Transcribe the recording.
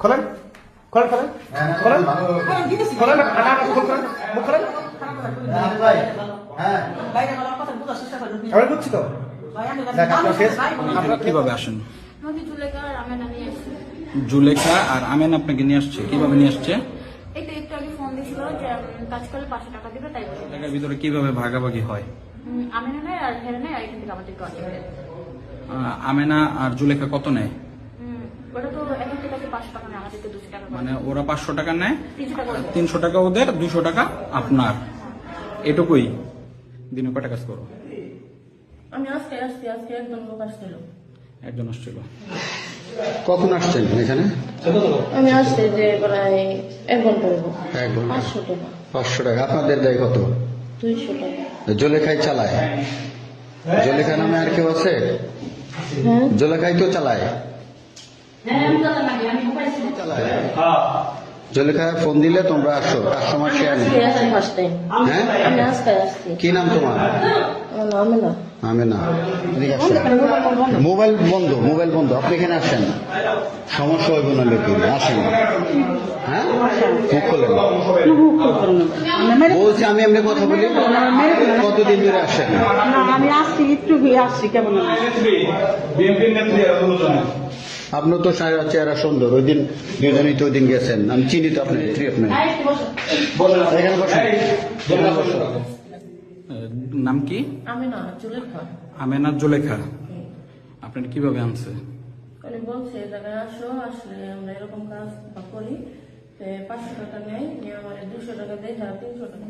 খোলেন? খোলেন খোলেন? খোলেন? খোলেন না, মুখ খোলেন। মুখ খোলেন? ভাই হ্যাঁ। আমি বুঝছি তো। ফেস আপনারা কীভাবে আসেন? জুলেখা আর আমেনা নিয়ে এসেছে জুলেখা আর আমেন আপনাকে নিয়ে আসছে? কীভাবে নিয়ে আসছে? টাকার ভিতরে কীভাবে ভাগাভাগি হয়? আমেনা আর জুলেখা কত নেয় উম, ওটা তো এখান থেকে পাঁচশো টাকা নেয় আমাদেরকে দুশো টাকা মানে ওরা পাঁচশো টাকা নেয় তিনশো টাকা ওদের দুশো টাকা আপনার। এটুকুই। দিনে কটা কাজ করো? আমি আজকে আসছি আজকে একজন লোক আসছিল। একজন আসছিল। কখন আসছেন এখানে? আমি আসছি যে প্রায় এক ঘণ্টা এক ঘণ্টা। পাঁচশো টাকা। পাঁচশো টাকা। আপনাদের দেয় কত? দুইশো টাকা। জলেখাই চালায়। জলেখা নামে আর কেউ আছে? হ্যাঁ। জলেখাই তো চালায়। চালায় জলেখা ফোন দিলে তোমরা আসো। কাস্টমার শেয়ার ফার্স্ট টাইম হ্যাঁ? কি নাম তোমার? আমি না মোবাইল বন্ধ মোবাইল বন্ধ। আপনি এখানে আসেন। সমস্যা হইব না লোকে আসেন। হ্যাঁ? মুখ খোলেন। বলছি আমি এমনি কথা বলি। কতদিন ধরে আসেন? আমি আসছি একটু আসছি কেমন আপনার তো চেহারা সুন্দর। ওই দিন দুজনেই তো ওই দিন গেছেন। আমি চিনি তো আপনি স্ত্রী আপনি এখানে বসেন। এখানে বসেন। আহ, নাম কি? আমেনা জুলেখা আপনার কীভাবে আনছে? উনি বলছে এই জায়গায় আসো আসলে আমরা এরকম কাজ বা করি। পাঁচশো টাকা নেই নিয়ে আমার দুশো টাকা দেয় যারা তিনশো টাকা